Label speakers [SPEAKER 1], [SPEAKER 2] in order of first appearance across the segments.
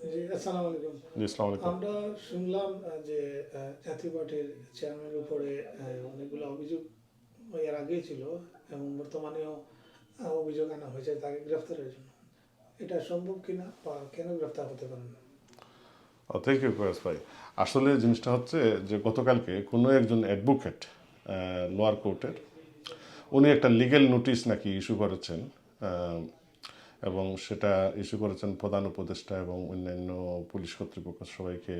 [SPEAKER 1] আসসালামু আলাইকুম
[SPEAKER 2] আসসালামু আলাইকুম
[SPEAKER 1] আমরা শুনলাম যে জাতীয় পার্টির চেয়ারম্যানের উপরে অনেকগুলো অভিযোগ এর আগেই ছিল এবং বর্তমানেও অভিযোগ আনা হয়েছে তাকে গ্রেফতারের জন্য। এটা সম্ভব কিনা বা কেন গ্রেফতার হতে পারেন না?
[SPEAKER 2] থ্যাংক ইউ কয়েস ভাই। আসলে জিনিসটা হচ্ছে যে গতকালকে কোনো একজন অ্যাডভোকেট লোয়ার কোর্টের উনি একটা লিগেল নোটিশ নাকি ইস্যু করেছেন এবং সেটা ইস্যু করেছেন প্রধান উপদেষ্টা এবং অন্যান্য পুলিশ কর্তৃপক্ষ সবাইকে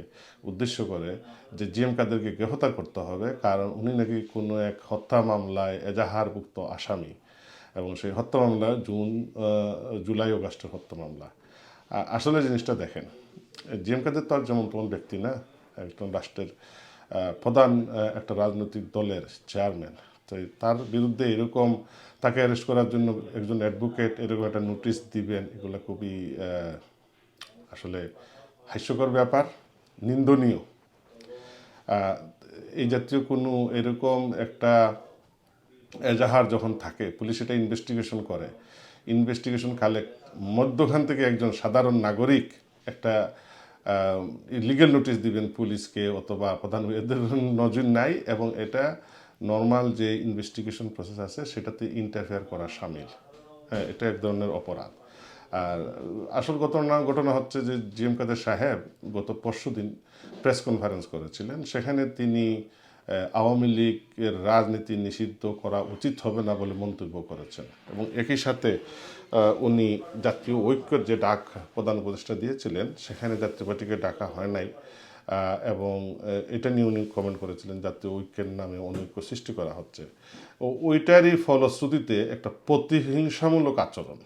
[SPEAKER 2] উদ্দেশ্য করে যে জিএম কাদেরকে গ্রেফতার করতে হবে, কারণ উনি নাকি কোনো এক হত্যা মামলায় এজাহারভুক্ত আসামি এবং সেই হত্যা মামলা জুন জুলাই অগাস্টের হত্যা মামলা। আসলে জিনিসটা দেখেন, জিএম কাদের তো আর যেমন তেমন ব্যক্তি না, একজন রাষ্ট্রের প্রধান একটা রাজনৈতিক দলের চেয়ারম্যান তার বিরুদ্ধে এরকম তাকে অ্যারেস্ট করার জন্য একজন অ্যাডভোকেট এরকম একটা নোটিশ দিবেন, এগুলো খুবই আসলে হাস্যকর ব্যাপার, নিন্দনীয়। এই জাতীয় কোনো এরকম একটা এজাহার যখন থাকে, পুলিশ এটা ইনভেস্টিগেশন করে। ইনভেস্টিগেশন কালেক্ট মধ্যখান থেকে একজন সাধারণ নাগরিক একটা লিগেল নোটিশ দিবেন পুলিশকে অথবা প্রধান, এদের নজর নাই এবং এটা নর্মাল যে ইনভেস্টিগেশন প্রসেস আছে, সেটাতে ইন্টারফেয়ার করা সামিল। হ্যাঁ এটা এক ধরনের অপরাধ। আর আসল ঘটনা ঘটনা হচ্ছে যে জিএম কাদের সাহেব গত পরশু দিন প্রেস কনফারেন্স করেছিলেন। সেখানে তিনি আওয়ামী লীগের রাজনীতি নিষিদ্ধ করা উচিত হবে না বলে মন্তব্য করেছেন। এবং একই সাথে উনি জাতীয় ঐক্যের যে ডাক প্রধান উপদেষ্টা দিয়েছিলেন, সেখানে জাতীয় পার্টিকে ডাকা হয় নাই। এবং এটা নিয়ে উনি কমেন্ট করেছিলেন জাতীয় ঐক্যের নামে অনৈক্য সৃষ্টি করা হচ্ছে। ও ওইটারই ফলশ্রুতিতে একটা প্রতিহিংসামূলক আচরণ।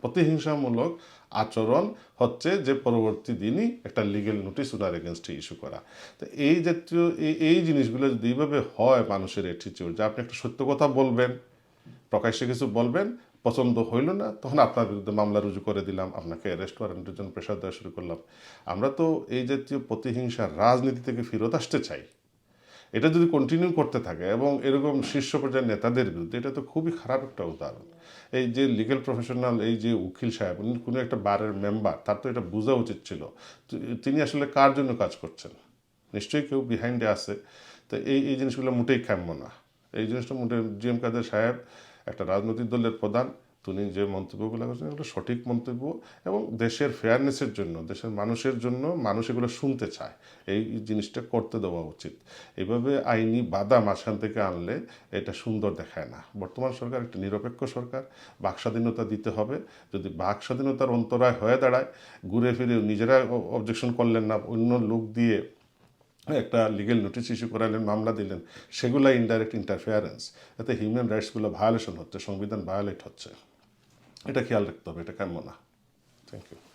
[SPEAKER 2] প্রতিহিংসামূলক আচরণ হচ্ছে যে পরবর্তী দিনই একটা লিগেল নোটিশ ওনার এগেনস্টে ইস্যু করা। তো এই জাতীয়, এই- এই জিনিসগুলো যদি এইভাবে হয় মানুষের অ্যাটিচিউড যে আপনি একটা সত্য কথা বলবেন, প্রকাশ্যে কিছু বলবেন পছন্দ হইল না, তখন আপনার বিরুদ্ধে মামলা রুজু করে দিলাম, আপনাকে অ্যারেস্ট ওয়ারেন্টের জন্য প্রেশার দেওয়া শুরু করলাম। আমরা তো এই জাতীয় প্রতিহিংসার রাজনীতি থেকে ফেরত আসতে চাই। এটা যদি কন্টিনিউ করতে থাকে এবং এরকম শীর্ষ পর্যায়ের নেতাদের বিরুদ্ধে, এটা তো খুবই খারাপ একটা উদাহরণ। এই যে লিগেল প্রফেশনাল এই যে উকিল সাহেব, উনি কোনো একটা বারের মেম্বার তার তো এটা বোঝা উচিত ছিল। তিনি আসলে কার জন্য কাজ করছেন? নিশ্চয়ই কেউ বিহাইন্ডে আছে। তো এই এই জিনিসগুলো মোটেই কাম্য না। এই জিনিসটা মোটে জি এম কাদের সাহেব একটা রাজনৈতিক দলের প্রধান, তিনি যে মন্তব্যগুলো করছেন এগুলো সঠিক মন্তব্য এবং দেশের ফেয়ারনেসের জন্য, দেশের মানুষের জন্য মানুষ এগুলো শুনতে চায়। এই জিনিসটা করতে দেওয়া উচিত। এইভাবে আইনি বাধা মাঝখান থেকে আনলে এটা সুন্দর দেখায় না। বর্তমান সরকার একটা নিরপেক্ষ সরকার, বাক স্বাধীনতা দিতে হবে। যদি বাক স্বাধীনতার অন্তরায় হয়ে দাঁড়ায়, ঘুরে ফিরে নিজেরা অবজেকশন করলেন না, অন্য লোক দিয়ে একটা লিগেল নোটিশ ইস্যু করালেন, মামলা দিলেন, সেগুলো ইনডাইরেক্ট ইন্টারফেয়ারেন্স এতে হিউম্যান রাইটসগুলো ভায়োলেশন হচ্ছে, সংবিধান ভায়োলেট হচ্ছে। এটা খেয়াল রাখতে হবে, এটা কেমন না। Thank you